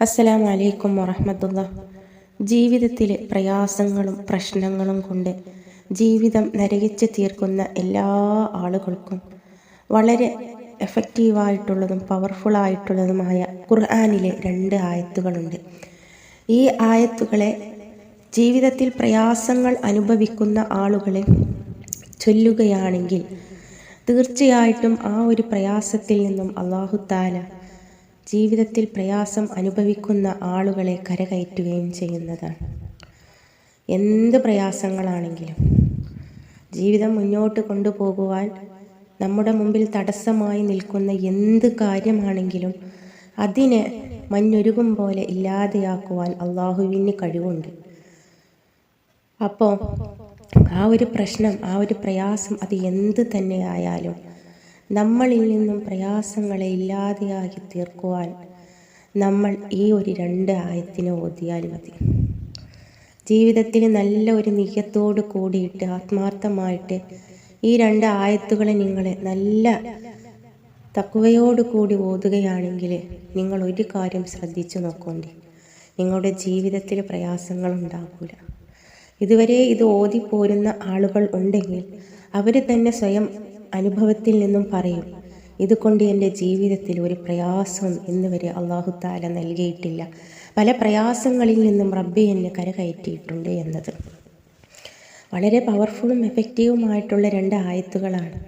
അസ്സലാമു അലൈക്കും വറഹമത്തുള്ള. ജീവിതത്തിലെ പ്രയാസങ്ങളും പ്രശ്നങ്ങളും കൊണ്ട് ജീവിതം നരകിച്ച് തീർക്കുന്ന എല്ലാ ആളുകൾക്കും വളരെ എഫക്റ്റീവായിട്ടുള്ളതും പവർഫുള്ളായിട്ടുള്ളതുമായ ഖുർആാനിലെ രണ്ട് ആയത്തുകളുണ്ട്. ഈ ആയത്തുകളെ ജീവിതത്തിൽ പ്രയാസങ്ങൾ അനുഭവിക്കുന്ന ആളുകളെ ചൊല്ലുകയാണെങ്കിൽ തീർച്ചയായിട്ടും ആ ഒരു പ്രയാസത്തിൽ നിന്നും അള്ളാഹു താല ജീവിതത്തിൽ പ്രയാസം അനുഭവിക്കുന്ന ആളുകളെ കരകയറ്റുകയും ചെയ്യുന്നതാണ്. എന്ത് പ്രയാസങ്ങളാണെങ്കിലും ജീവിതം മുന്നോട്ട് കൊണ്ടുപോകുവാൻ നമ്മുടെ മുമ്പിൽ തടസ്സമായി നിൽക്കുന്ന എന്ത് കാര്യമാണെങ്കിലും അതിനെ മഞ്ഞൊരുകും പോലെ ഇല്ലാതെയാക്കുവാൻ അള്ളാഹുവിന് കഴിവുണ്ട്. അപ്പോൾ ആ ഒരു പ്രശ്നം ആ ഒരു പ്രയാസം അത് എന്ത് തന്നെയായാലും നമ്മളിൽ നിന്നും പ്രയാസങ്ങളെ ഇല്ലാതെയാക്കി തീർക്കുവാൻ നമ്മൾ ഈ ഒരു രണ്ട് ആയത്തിനെ ഓതിയാൽ മതി. ജീവിതത്തിൽ നല്ല ഒരു നിയത്തോട് കൂടിയിട്ട് ആത്മാർത്ഥമായിട്ട് ഈ രണ്ട് ആയത്തുകളെ നിങ്ങൾ നല്ല തക്കുവയോട് കൂടി ഓതുകയാണെങ്കിൽ നിങ്ങൾ ഒരു കാര്യം ശ്രദ്ധിച്ചു നോക്കോണ്ടി. നിങ്ങളുടെ ജീവിതത്തിൽ പ്രയാസങ്ങൾ ഉണ്ടാകില്ല ഇതുവരെ ഇത് ഓതിപ്പോരുന്ന ആളുകൾ ഉണ്ടെങ്കിൽ അവർ തന്നെ സ്വയം അനുഭവത്തിൽ നിന്നും പറയും ഇതുകൊണ്ട് എന്റെ ജീവിതത്തിൽ ഒരു പ്രയാസം ഇന്ന് വരെ അള്ളാഹു താല നൽകിയിട്ടില്ല. പല പ്രയാസങ്ങളിൽ നിന്നും റബ്ബി എന്നെ കരകയറ്റിയിട്ടുണ്ട് എന്നത്. വളരെ പവർഫുള്ളും എഫക്റ്റീവുമായിട്ടുള്ള രണ്ട് ആയത്തുകളാണ്.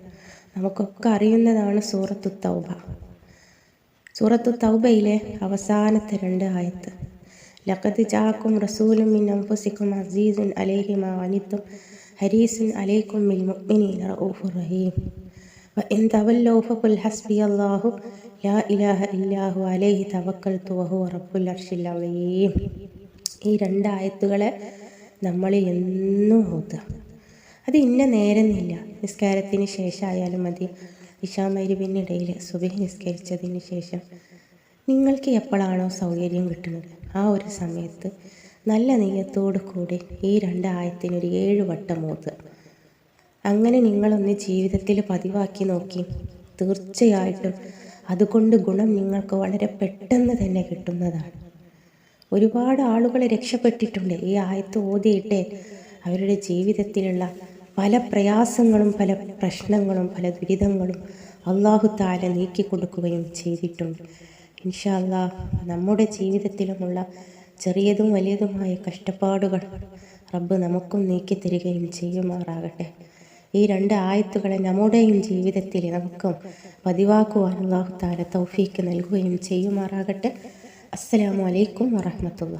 നമുക്കൊക്കെ അറിയുന്നതാണ് സൂറത്തു തൗബ. സൂറത്തു തൗബയിലെ അവസാനത്തെ രണ്ട് ആയത്ത്. ലഖദ് ജാക്കും റസൂലും മിൻ അംഫുസിക്കും അസീസുൻ അലൈഹി മാ അനിത്തും ഹരീസുൻ അലൈക്കും ബിൽ മുഅ്മിനീന റഊഫുർ റഹീം. വഇൻ തവല്ലൗ ഫഖുൽ ഹസ്ബി അല്ലാഹു ലാ ഇലാഹ ഇല്ലാഹു അലൈഹി തവക്കൽതു വഹുവ റബ്ബുൽ അർശിൽ അലീം ഈ രണ്ട് ആയത്തുകളെ നമ്മൾ എന്നും ഓതുക. അത് ഇന്ന നേരമെന്നില്ല നിസ്കാരത്തിന് ശേഷമായാലും മതി. ഇഷാമരുവിനിടയിൽ സുബഹി നിസ്കരിച്ചതിന് ശേഷം നിങ്ങൾക്ക് എപ്പോഴാണോ സൗകര്യം കിട്ടുന്നത്? ആ ഒരു സമയത്ത് നല്ല നെയ്യത്തോടു കൂടി ഈ രണ്ടായത്തിനൊരു ഏഴ് വട്ടം ഓതുക അങ്ങനെ നിങ്ങളൊന്ന് ജീവിതത്തിൽ പതിവാക്കി നോക്കി. തീർച്ചയായിട്ടും അതുകൊണ്ട് ഗുണം നിങ്ങൾക്ക് വളരെ പെട്ടെന്ന് തന്നെ കിട്ടുന്നതാണ്. ഒരുപാട് ആളുകൾ രക്ഷപ്പെട്ടിട്ടുണ്ട്. ഈ ആയത്ത് ഓതിയിട്ട് അവരുടെ ജീവിതത്തിലുള്ള പല പ്രയാസങ്ങളും പല പ്രശ്നങ്ങളും പല ദുരിതങ്ങളും അള്ളാഹു താല നീക്കി കൊടുക്കുകയും ചെയ്തിട്ടുണ്ട് ഇൻഷാല്ലാ നമ്മുടെ ജീവിതത്തിലുമുള്ള ചെറിയതും വലിയതുമായ കഷ്ടപ്പാടുകൾ റബ്ബ് നമുക്കും നീക്കി തരികയും ചെയ്യുമാറാകട്ടെ. ഈ രണ്ട് ആയത്തുകളെ നമ്മുടെയും ജീവിതത്തിൽ നമുക്കും പതിവാക്കുവാൻ അള്ളാഹു താല തൗഫീക്ക് നൽകുകയും ചെയ്യുമാറാകട്ടെ. അസ്സലാമു അലൈക്കും വറഹമത്തുള്ള